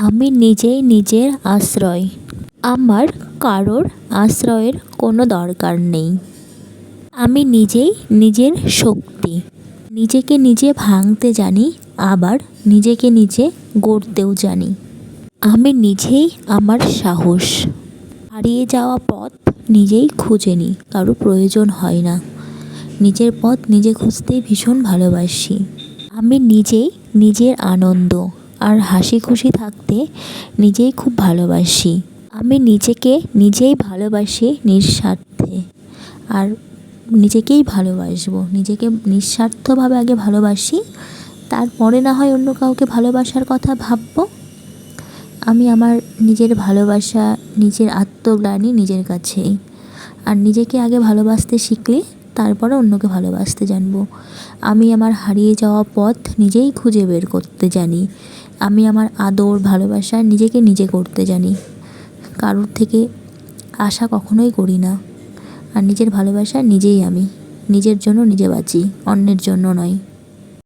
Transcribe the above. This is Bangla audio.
আমি নিজেই নিজের আশ্রয়। আমার কারোর আশ্রয়ের কোনো দরকার নেই। আমি নিজেই নিজের শক্তি। নিজেকে নিজে ভাঙতে জানি, আবার নিজেকে নিজে গড়তেও জানি। আমি নিজেই আমার সাহস। হারিয়ে যাওয়া পথ নিজেই খুঁজে নিই কারও প্রয়োজন হয় না। নিজের পথ নিজে খুঁজতেই ভীষণ ভালোবাসি। আমি নিজেই নিজের আনন্দ। আর হাসি খুশি থাকতে নিজেই খুব ভালোবাসি। আমি নিজেকে নিজেই ভালোবাসি নিঃস্বার্থে। আর নিজেকেই ভালোবাসবো। নিজেকে নিঃস্বার্থভাবে আগে ভালোবাসি, তারপরে না হয় অন্য কাউকে ভালোবাসার কথা ভাববো। আমি আমার নিজের ভালোবাসা, নিজের আত্মগ্লানি নিজের কাছেই। আর নিজেকে আগে ভালোবাসতে শিখলে তারপরে অন্যকে ভালোবাসতে জানব। আমি আমার হারিয়ে যাওয়া পথ নিজেই খুঁজে বের করতে জানি। আমি আমার আদর, ভালোবাসা নিজেকে নিজে করতে জানি। কারোর থেকে আশা কখনোই করি না। আর নিজের ভালোবাসা নিজেই আমি। নিজের জন্য নিজে বাঁচি, অন্যের জন্য নয়।